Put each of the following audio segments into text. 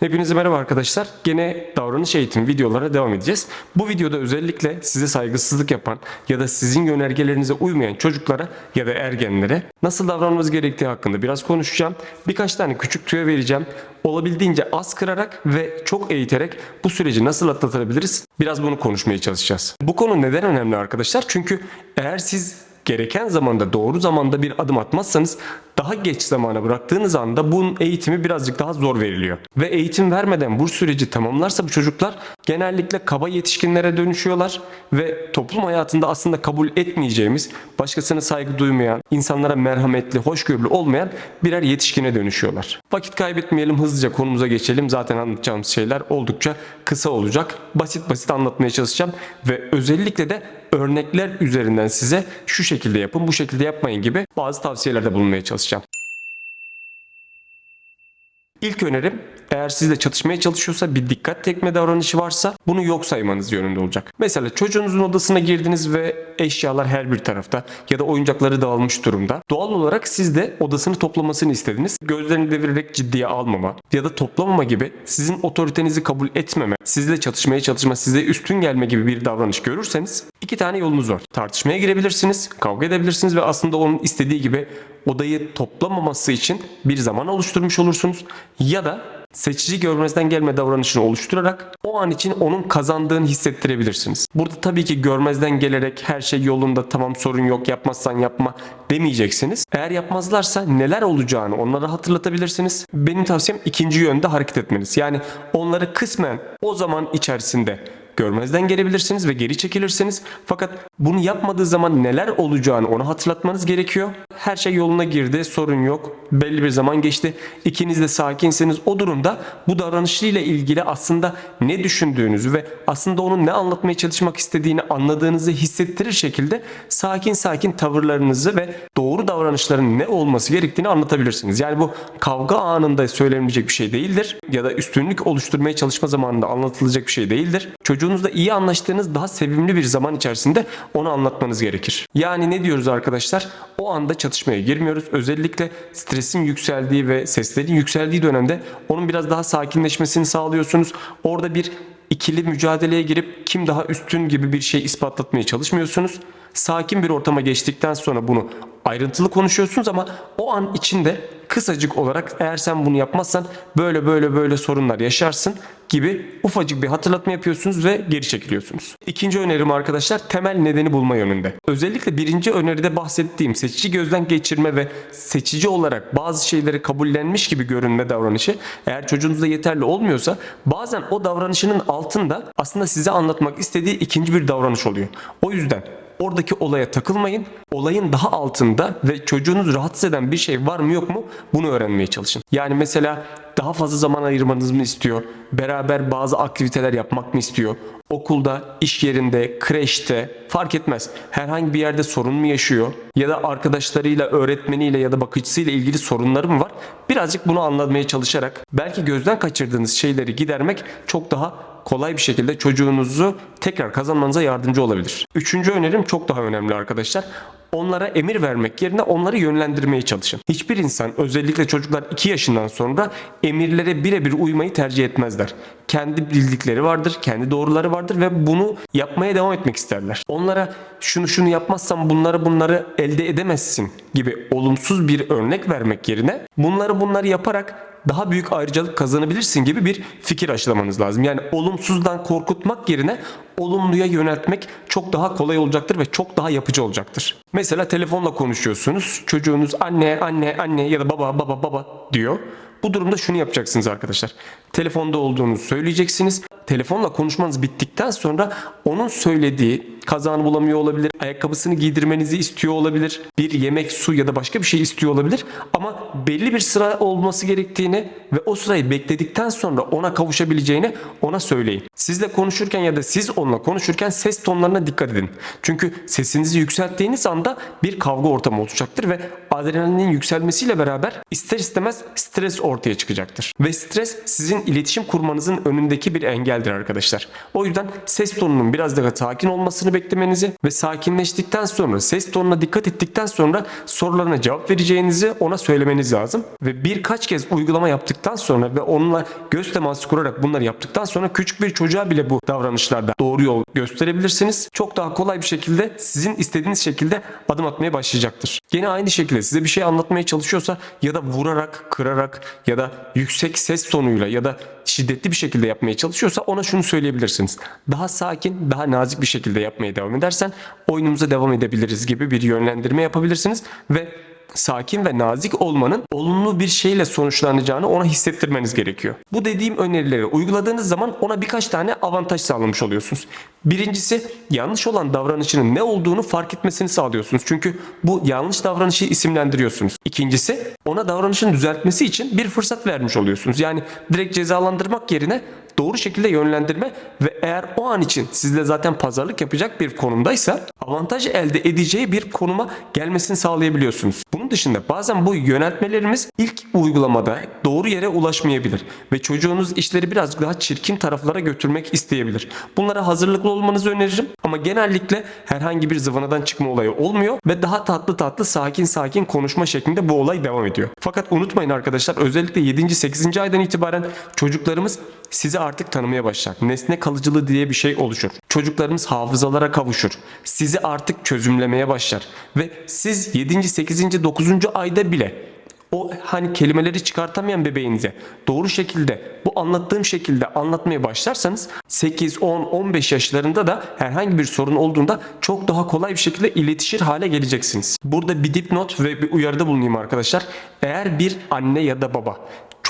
Hepinize merhaba arkadaşlar. Gene davranış eğitimi videolara devam edeceğiz. Bu videoda özellikle size saygısızlık yapan ya da sizin yönergelerinize uymayan çocuklara ya da ergenlere nasıl davranmanız gerektiği hakkında biraz konuşacağım. Birkaç tane küçük tüyo vereceğim. Olabildiğince az kırarak ve çok eğiterek bu süreci nasıl atlatabiliriz? Biraz bunu konuşmaya çalışacağız. Bu konu neden önemli arkadaşlar? Çünkü eğer siz gereken zamanda doğru zamanda bir adım atmazsanız daha geç zamana bıraktığınız anda bunun eğitimi birazcık daha zor veriliyor. Ve eğitim vermeden bu süreci tamamlarsa bu çocuklar genellikle kaba yetişkinlere dönüşüyorlar ve toplum hayatında aslında kabul etmeyeceğimiz, başkasına saygı duymayan, insanlara merhametli, hoşgörülü olmayan birer yetişkine dönüşüyorlar. Vakit kaybetmeyelim hızlıca konumuza geçelim. Zaten anlatacağımız şeyler oldukça kısa olacak. Basit basit anlatmaya çalışacağım ve özellikle de örnekler üzerinden size şu şekilde yapın, bu şekilde yapmayın gibi bazı tavsiyelerde bulunmaya çalışacağım. İlk önerim eğer sizle çatışmaya çalışıyorsa bir dikkat tekme davranışı varsa bunu yok saymanız yönünde olacak. Mesela çocuğunuzun odasına girdiniz ve eşyalar her bir tarafta ya da oyuncakları dağılmış durumda. Doğal olarak siz de odasını toplamasını istediniz. Gözlerini devirerek ciddiye almama ya da toplamama gibi sizin otoritenizi kabul etmeme, sizle çatışmaya çalışma, size üstün gelme gibi bir davranış görürseniz iki tane yolunuz var. Tartışmaya girebilirsiniz, kavga edebilirsiniz ve aslında onun istediği gibi odayı toplamaması için bir zaman oluşturmuş olursunuz. Ya da seçici görmezden gelme davranışını oluşturarak o an için onun kazandığını hissettirebilirsiniz. Burada tabii ki görmezden gelerek her şey yolunda tamam sorun yok yapmazsan yapma demeyeceksiniz. Eğer yapmazlarsa neler olacağını onlara hatırlatabilirsiniz. Benim tavsiyem ikinci yönde hareket etmeniz. Yani onları kısmen o zaman içerisinde görmezden gelebilirsiniz ve geri çekilirsiniz. Fakat bunu yapmadığı zaman neler olacağını ona hatırlatmanız gerekiyor. Her şey yoluna girdi, sorun yok. Belli bir zaman geçti. İkiniz de sakinseniz o durumda bu davranışıyla ilgili aslında ne düşündüğünüzü ve aslında onun ne anlatmaya çalışmak istediğini anladığınızı hissettirir şekilde sakin sakin tavırlarınızı ve doğru davranışların ne olması gerektiğini anlatabilirsiniz. Yani bu kavga anında söylenecek bir şey değildir ya da üstünlük oluşturmaya çalışma zamanında anlatılacak bir şey değildir. Çocuğunuzla iyi anlaştığınız daha sevimli bir zaman içerisinde onu anlatmanız gerekir. Yani ne diyoruz arkadaşlar? O anda çatışmaya girmiyoruz. Özellikle stresin yükseldiği ve seslerin yükseldiği dönemde onun biraz daha sakinleşmesini sağlıyorsunuz. Orada bir ikili mücadeleye girip kim daha üstün gibi bir şey ispatlatmaya çalışmıyorsunuz. Sakin bir ortama geçtikten sonra bunu ayrıntılı konuşuyorsunuz ama o an içinde kısacık olarak eğer sen bunu yapmazsan böyle böyle böyle sorunlar yaşarsın gibi ufacık bir hatırlatma yapıyorsunuz ve geri çekiliyorsunuz. İkinci önerim arkadaşlar temel nedeni bulma yönünde. Özellikle birinci öneride bahsettiğim seçici gözden geçirme ve seçici olarak bazı şeyleri kabullenmiş gibi görünme davranışı eğer çocuğunuzda yeterli olmuyorsa bazen o davranışının altında aslında size anlatmak istediği ikinci bir davranış oluyor. O yüzden Oradaki olaya takılmayın. Olayın daha altında ve çocuğunuz rahatsız eden bir şey var mı yok mu bunu öğrenmeye çalışın. Yani mesela daha fazla zaman ayırmanız mı istiyor? Beraber bazı aktiviteler yapmak mı istiyor? Okulda, iş yerinde, kreşte fark etmez. Herhangi bir yerde sorun mu yaşıyor? Ya da arkadaşlarıyla, öğretmeniyle ya da bakıcısıyla ilgili sorunları mı var? Birazcık bunu anlatmaya çalışarak belki gözden kaçırdığınız şeyleri gidermek çok daha kolay bir şekilde çocuğunuzu tekrar kazanmanıza yardımcı olabilir. Üçüncü önerim çok daha önemli arkadaşlar. Onlara emir vermek yerine onları yönlendirmeye çalışın. Hiçbir insan özellikle çocuklar 2 yaşından sonra emirlere birebir uymayı tercih etmezler. Kendi bildikleri vardır, kendi doğruları vardır ve bunu yapmaya devam etmek isterler. Onlara şunu şunu yapmazsan bunları bunları elde edemezsin gibi olumsuz bir örnek vermek yerine bunları bunları yaparak daha büyük ayrıcalık kazanabilirsin gibi bir fikir aşılamanız lazım. Yani olumsuzdan korkutmak yerine olumluya yöneltmek çok daha kolay olacaktır ve çok daha yapıcı olacaktır. Mesela telefonla konuşuyorsunuz. Çocuğunuz anne anne anne ya da baba baba baba diyor. Bu durumda şunu yapacaksınız arkadaşlar. Telefonda olduğunuzu söyleyeceksiniz. Telefonla konuşmanız bittikten sonra onun söylediği kazanı bulamıyor olabilir. Ayakkabısını giydirmenizi istiyor olabilir. Bir yemek, su ya da başka bir şey istiyor olabilir. Ama belli bir sıra olması gerektiğini ve o sırayı bekledikten sonra ona kavuşabileceğini ona söyleyin. Sizle konuşurken ya da siz onunla konuşurken ses tonlarına dikkat edin. Çünkü sesinizi yükselttiğiniz anda bir kavga ortamı oluşacaktır ve adrenalinin yükselmesiyle beraber ister istemez stres ortaya çıkacaktır. Ve stres sizin iletişim kurmanızın önündeki bir engeldir arkadaşlar. O yüzden ses tonunun biraz daha sakin olmasını beklemenizi ve sakinleştikten sonra ses tonuna dikkat ettikten sonra sorularına cevap vereceğinizi ona söylemeniz lazım. Ve birkaç kez uygulama yaptıktan sonra ve onunla göz teması kurarak bunları yaptıktan sonra küçük bir çocuğa bile bu davranışlarda doğru yol gösterebilirsiniz. Çok daha kolay bir şekilde sizin istediğiniz şekilde adım atmaya başlayacaktır. Gene aynı şekilde size bir şey anlatmaya çalışıyorsa ya da vurarak, kırarak ya da yüksek ses tonuyla ya da şiddetli bir şekilde yapmaya çalışıyorsa ona şunu söyleyebilirsiniz. Daha sakin, daha nazik bir şekilde yapmaya devam edersen oyunumuza devam edebiliriz gibi bir yönlendirme yapabilirsiniz ve sakin ve nazik olmanın olumlu bir şeyle sonuçlanacağını ona hissettirmeniz gerekiyor. Bu dediğim önerileri uyguladığınız zaman ona birkaç tane avantaj sağlamış oluyorsunuz. Birincisi yanlış olan davranışının ne olduğunu fark etmesini sağlıyorsunuz. Çünkü bu yanlış davranışı isimlendiriyorsunuz. İkincisi ona davranışını düzeltmesi için bir fırsat vermiş oluyorsunuz. Yani direkt cezalandırmak yerine doğru şekilde yönlendirme ve eğer o an için sizle zaten pazarlık yapacak bir konumdaysa avantaj elde edeceği bir konuma gelmesini sağlayabiliyorsunuz. Bunun dışında bazen bu yöneltmelerimiz ilk uygulamada doğru yere ulaşmayabilir ve çocuğunuz işleri birazcık daha çirkin taraflara götürmek isteyebilir. Bunlara hazırlıklı olmanızı öneririm ama genellikle herhangi bir zıvanadan çıkma olayı olmuyor ve daha tatlı tatlı sakin sakin konuşma şeklinde bu olay devam ediyor. Fakat unutmayın arkadaşlar özellikle 7. 8. aydan itibaren çocuklarımız sizi artık tanımaya başlar. Nesne kalıcılığı diye bir şey oluşur. Çocuklarımız hafızalara kavuşur. Sizi artık çözümlemeye başlar. Ve siz 7. 8. 9. ayda bile o hani kelimeleri çıkartamayan bebeğinize doğru şekilde bu anlattığım şekilde anlatmaya başlarsanız 8, 10, 15 yaşlarında da herhangi bir sorun olduğunda çok daha kolay bir şekilde iletişir hale geleceksiniz. Burada bir dipnot ve bir uyarıda bulunayım arkadaşlar. Eğer bir anne ya da baba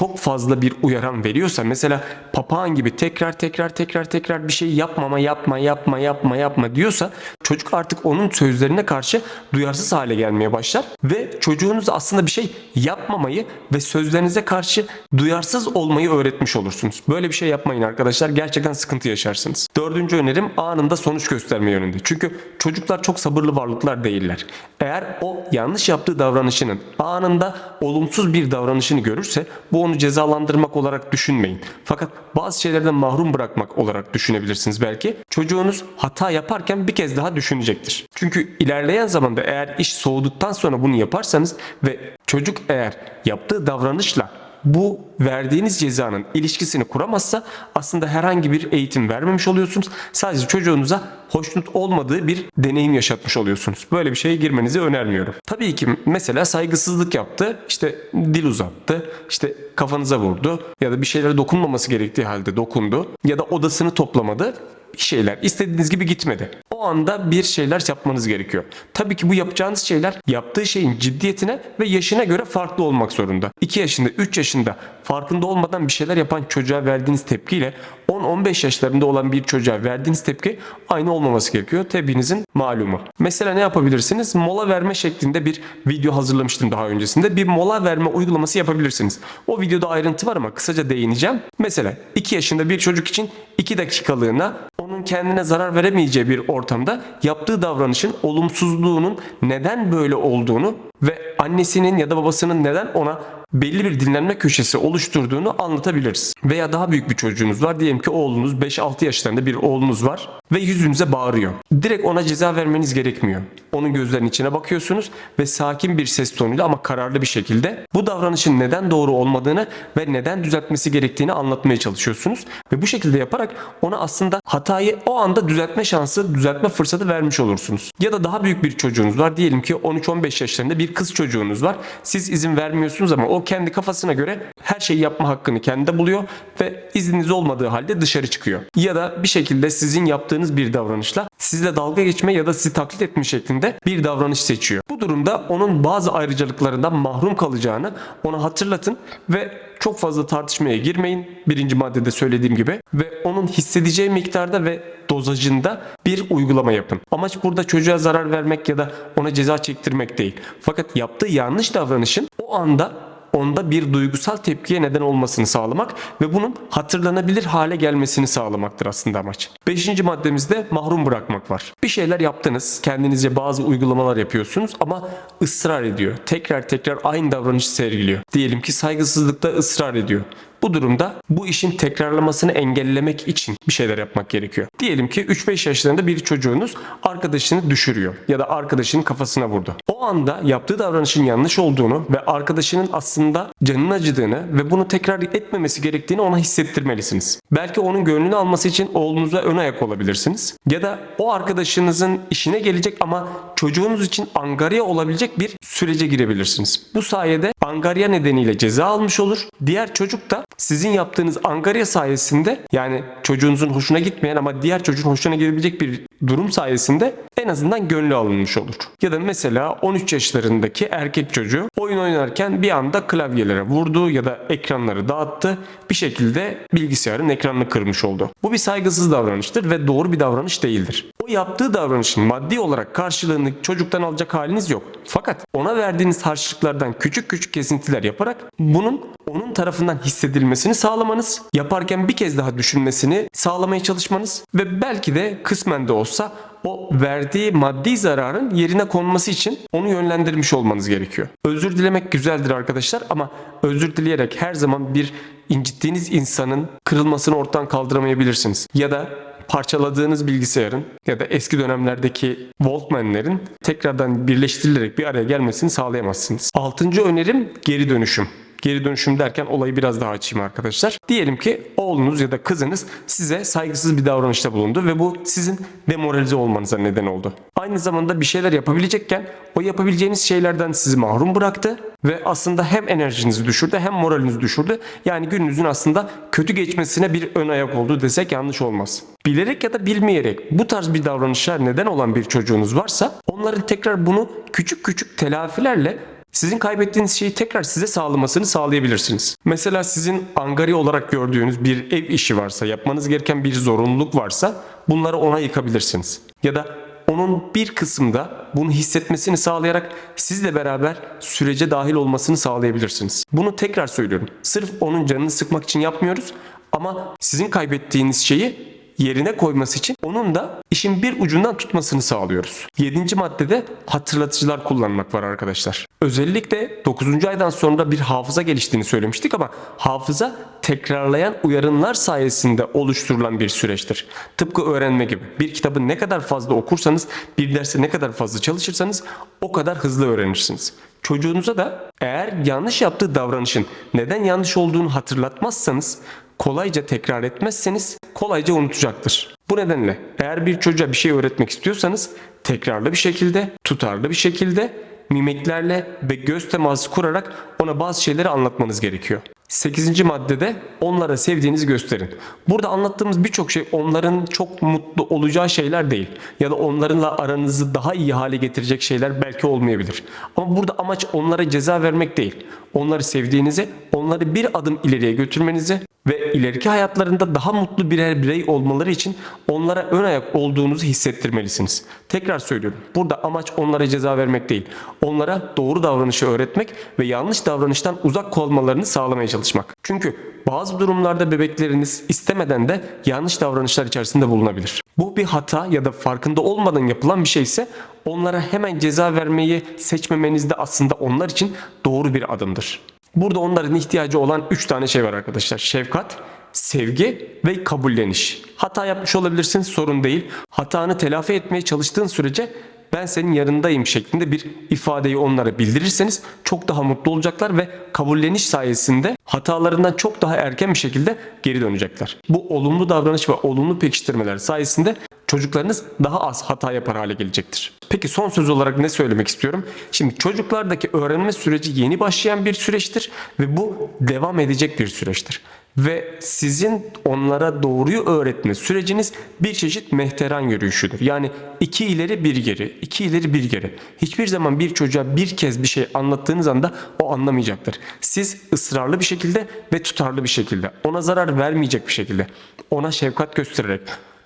çok fazla bir uyaran veriyorsa mesela papağan gibi tekrar tekrar tekrar tekrar bir şey yapmama yapma yapma yapma yapma diyorsa çocuk artık onun sözlerine karşı duyarsız hale gelmeye başlar ve çocuğunuz aslında bir şey yapmamayı ve sözlerinize karşı duyarsız olmayı öğretmiş olursunuz. Böyle bir şey yapmayın arkadaşlar. Gerçekten sıkıntı yaşarsınız. Dördüncü önerim anında sonuç gösterme yönünde. Çünkü çocuklar çok sabırlı varlıklar değiller. Eğer o yanlış yaptığı davranışının anında olumsuz bir davranışını görürse bu onu cezalandırmak olarak düşünmeyin. Fakat bazı şeylerden mahrum bırakmak olarak düşünebilirsiniz belki. Çocuğunuz hata yaparken bir kez daha düşünecektir. Çünkü ilerleyen zamanda eğer iş soğuduktan sonra bunu yaparsanız ve çocuk eğer yaptığı davranışla bu verdiğiniz cezanın ilişkisini kuramazsa aslında herhangi bir eğitim vermemiş oluyorsunuz. Sadece çocuğunuza hoşnut olmadığı bir deneyim yaşatmış oluyorsunuz. Böyle bir şeye girmenizi önermiyorum. Tabii ki mesela saygısızlık yaptı, işte dil uzattı, işte kafanıza vurdu ya da bir şeylere dokunmaması gerektiği halde dokundu ya da odasını toplamadı şeyler istediğiniz gibi gitmedi. O anda bir şeyler yapmanız gerekiyor. Tabii ki bu yapacağınız şeyler yaptığı şeyin ciddiyetine ve yaşına göre farklı olmak zorunda. 2 yaşında, 3 yaşında farkında olmadan bir şeyler yapan çocuğa verdiğiniz tepkiyle 10-15 yaşlarında olan bir çocuğa verdiğiniz tepki aynı olmaması gerekiyor. Tabiinizin malumu. Mesela ne yapabilirsiniz? Mola verme şeklinde bir video hazırlamıştım daha öncesinde. Bir mola verme uygulaması yapabilirsiniz. O videoda ayrıntı var ama kısaca değineceğim. Mesela 2 yaşında bir çocuk için 2 dakikalığına onun kendine zarar veremeyeceği bir ortamda yaptığı davranışın olumsuzluğunun neden böyle olduğunu ve annesinin ya da babasının neden ona belli bir dinlenme köşesi oluşturduğunu anlatabiliriz. Veya daha büyük bir çocuğunuz var. Diyelim ki oğlunuz 5-6 yaşlarında bir oğlunuz var ve yüzünüze bağırıyor. Direkt ona ceza vermeniz gerekmiyor. Onun gözlerinin içine bakıyorsunuz ve sakin bir ses tonuyla ama kararlı bir şekilde bu davranışın neden doğru olmadığını ve neden düzeltmesi gerektiğini anlatmaya çalışıyorsunuz. Ve bu şekilde yaparak ona aslında hatayı o anda düzeltme şansı, düzeltme fırsatı vermiş olursunuz. Ya da daha büyük bir çocuğunuz var. Diyelim ki 13-15 yaşlarında bir kız çocuğunuz var. Siz izin vermiyorsunuz ama o kendi kafasına göre her şeyi yapma hakkını kendinde buluyor ve izniniz olmadığı halde dışarı çıkıyor. Ya da bir şekilde sizin yaptığınız bir davranışla sizle dalga geçme ya da sizi taklit etme şeklinde bir davranış seçiyor. Bu durumda onun bazı ayrıcalıklarından mahrum kalacağını ona hatırlatın ve çok fazla tartışmaya girmeyin. Birinci maddede söylediğim gibi ve onun hissedeceği miktarda ve dozajında bir uygulama yapın. Amaç burada çocuğa zarar vermek ya da ona ceza çektirmek değil. Fakat yaptığı yanlış davranışın o anda onda bir duygusal tepkiye neden olmasını sağlamak ve bunun hatırlanabilir hale gelmesini sağlamaktır aslında amaç. Beşinci maddemizde mahrum bırakmak var. Bir şeyler yaptınız, kendinizce bazı uygulamalar yapıyorsunuz ama ısrar ediyor. Tekrar tekrar aynı davranışı sergiliyor. Diyelim ki saygısızlıkta ısrar ediyor. Bu durumda bu işin tekrarlamasını engellemek için bir şeyler yapmak gerekiyor. Diyelim ki 3-5 yaşlarında bir çocuğunuz arkadaşını düşürüyor ya da arkadaşının kafasına vurdu. O anda yaptığı davranışın yanlış olduğunu ve arkadaşının aslında canını acıdığını ve bunu tekrar etmemesi gerektiğini ona hissettirmelisiniz. Belki onun gönlünü alması için oğlunuza ön ayak olabilirsiniz. Ya da o arkadaşınızın işine gelecek ama çocuğunuz için angarya olabilecek bir sürece girebilirsiniz. Bu sayede angarya nedeniyle ceza almış olur. Diğer çocuk da sizin yaptığınız angarya sayesinde yani çocuğunuzun hoşuna gitmeyen ama diğer çocuğun hoşuna gidebilecek bir durum sayesinde en azından gönlü alınmış olur. Ya da mesela 13 yaşlarındaki erkek çocuğu oyun oynarken bir anda klavyelere vurdu ya da ekranları dağıttı. Bir şekilde bilgisayarın ekranını kırmış oldu. Bu bir saygısız davranıştır ve doğru bir davranış değildir. O yaptığı davranışın maddi olarak karşılığını çocuktan alacak haliniz yok. Fakat ona verdiğiniz harçlıklardan küçük küçük kesintiler yaparak bunun onun tarafından hissedilmesini sağlamanız, yaparken bir kez daha düşünmesini sağlamaya çalışmanız ve belki de kısmen de olsa o verdiği maddi zararın yerine konması için onu yönlendirmiş olmanız gerekiyor. Özür dilemek güzeldir arkadaşlar ama özür dileyerek her zaman bir incittiğiniz insanın kırılmasını ortadan kaldıramayabilirsiniz. Ya da parçaladığınız bilgisayarın ya da eski dönemlerdeki Walkman'lerin tekrardan birleştirilerek bir araya gelmesini sağlayamazsınız. Altıncı önerim geri dönüşüm. Geri dönüşüm derken olayı biraz daha açayım arkadaşlar. Diyelim ki oğlunuz ya da kızınız size saygısız bir davranışta bulundu ve bu sizin demoralize olmanıza neden oldu. Aynı zamanda bir şeyler yapabilecekken o yapabileceğiniz şeylerden sizi mahrum bıraktı ve aslında hem enerjinizi düşürdü hem moralinizi düşürdü. Yani gününüzün aslında kötü geçmesine bir ön ayak oldu desek yanlış olmaz. Bilerek ya da bilmeyerek bu tarz bir davranışa neden olan bir çocuğunuz varsa onların tekrar bunu küçük küçük telafilerle sizin kaybettiğiniz şeyi tekrar size sağlamasını sağlayabilirsiniz. Mesela sizin angarya olarak gördüğünüz bir ev işi varsa, yapmanız gereken bir zorunluluk varsa bunları ona yıkabilirsiniz. Ya da onun bir kısımda bunu hissetmesini sağlayarak sizle beraber sürece dahil olmasını sağlayabilirsiniz. Bunu tekrar söylüyorum. Sırf onun canını sıkmak için yapmıyoruz ama sizin kaybettiğiniz şeyi yerine koyması için onun da işin bir ucundan tutmasını sağlıyoruz. Yedinci maddede hatırlatıcılar kullanmak var arkadaşlar. Özellikle 9. aydan sonra bir hafıza geliştiğini söylemiştik ama hafıza tekrarlayan uyarımlar sayesinde oluşturulan bir süreçtir. Tıpkı öğrenme gibi. Bir kitabı ne kadar fazla okursanız, bir derse ne kadar fazla çalışırsanız o kadar hızlı öğrenirsiniz. Çocuğunuza da eğer yanlış yaptığı davranışın neden yanlış olduğunu hatırlatmazsanız kolayca tekrar etmezseniz kolayca unutacaktır. Bu nedenle eğer bir çocuğa bir şey öğretmek istiyorsanız tekrarlı bir şekilde, tutarlı bir şekilde mimiklerle ve göz teması kurarak ona bazı şeyleri anlatmanız gerekiyor. 8. maddede onlara sevdiğinizi gösterin. Burada anlattığımız birçok şey onların çok mutlu olacağı şeyler değil. Ya da onlarınla aranızı daha iyi hale getirecek şeyler belki olmayabilir. Ama burada amaç onlara ceza vermek değil. Onları sevdiğinizi, onları bir adım ileriye götürmenizi ve ileriki hayatlarında daha mutlu birer birey olmaları için onlara ön ayak olduğunuzu hissettirmelisiniz. Tekrar söylüyorum. Burada amaç onlara ceza vermek değil. Onlara doğru davranışı öğretmek ve yanlış davranıştan uzak kalmalarını sağlamaya çalışmak. Çünkü bazı durumlarda bebekleriniz istemeden de yanlış davranışlar içerisinde bulunabilir. Bu bir hata ya da farkında olmadan yapılan bir şeyse onlara hemen ceza vermeyi seçmemeniz de aslında onlar için doğru bir adımdır. Burada onların ihtiyacı olan 3 tane şey var arkadaşlar. Şefkat, sevgi ve kabulleniş. Hata yapmış olabilirsin sorun değil. Hatanı telafi etmeye çalıştığın sürece ben senin yanındayım şeklinde bir ifadeyi onlara bildirirseniz çok daha mutlu olacaklar ve kabulleniş sayesinde hatalarından çok daha erken bir şekilde geri dönecekler. Bu olumlu davranış ve olumlu pekiştirmeler sayesinde çocuklarınız daha az hata yapar hale gelecektir. Peki son söz olarak ne söylemek istiyorum? Şimdi çocuklardaki öğrenme süreci yeni başlayan bir süreçtir ve bu devam edecek bir süreçtir. Ve sizin onlara doğruyu öğretme süreciniz bir çeşit mehteran yürüyüşüdür. Yani iki ileri bir geri, iki ileri bir geri. Hiçbir zaman bir çocuğa bir kez bir şey anlattığınız anda o anlamayacaktır. Siz ısrarlı bir şekilde ve tutarlı bir şekilde, ona zarar vermeyecek bir şekilde, ona şefkat göstererek,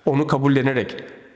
onu kabullenerek,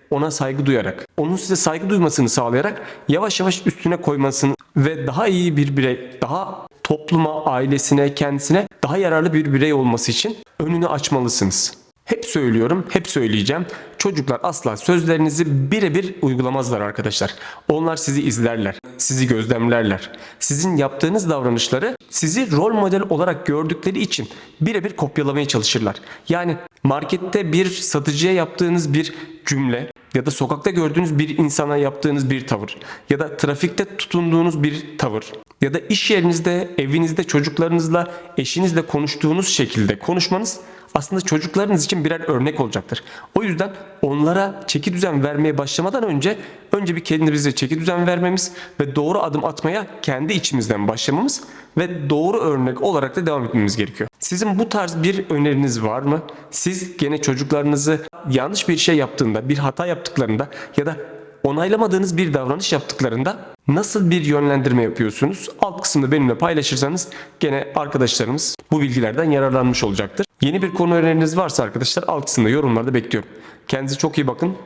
ona saygı duyarak, onun size saygı duymasını sağlayarak yavaş yavaş üstüne koymasını ve daha iyi bir birey, daha topluma, ailesine, kendisine daha yararlı bir birey olması için önünü açmalısınız. Hep söylüyorum, hep söyleyeceğim. Çocuklar asla sözlerinizi birebir uygulamazlar arkadaşlar. Onlar sizi izlerler, sizi gözlemlerler. Sizin yaptığınız davranışları sizi rol model olarak gördükleri için birebir kopyalamaya çalışırlar. Yani markette bir satıcıya yaptığınız bir cümle ya da sokakta gördüğünüz bir insana yaptığınız bir tavır ya da trafikte tutunduğunuz bir tavır ya da iş yerinizde, evinizde çocuklarınızla, eşinizle konuştuğunuz şekilde konuşmanız aslında çocuklarınız için birer örnek olacaktır. O yüzden onlara çeki düzen vermeye başlamadan önce önce bir kendimize çeki düzen vermemiz ve doğru adım atmaya kendi içimizden başlamamız ve doğru örnek olarak da devam etmemiz gerekiyor. Sizin bu tarz bir öneriniz var mı? Siz gene çocuklarınızı yanlış bir şey yaptığında, bir hata yaptıklarında ya da onaylamadığınız bir davranış yaptıklarında nasıl bir yönlendirme yapıyorsunuz? Alt kısımda benimle paylaşırsanız gene arkadaşlarımız bu bilgilerden yararlanmış olacaktır. Yeni bir konu öneriniz varsa arkadaşlar alt kısımda yorumlarda bekliyorum. Kendinize çok iyi bakın.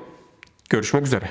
Görüşmek üzere.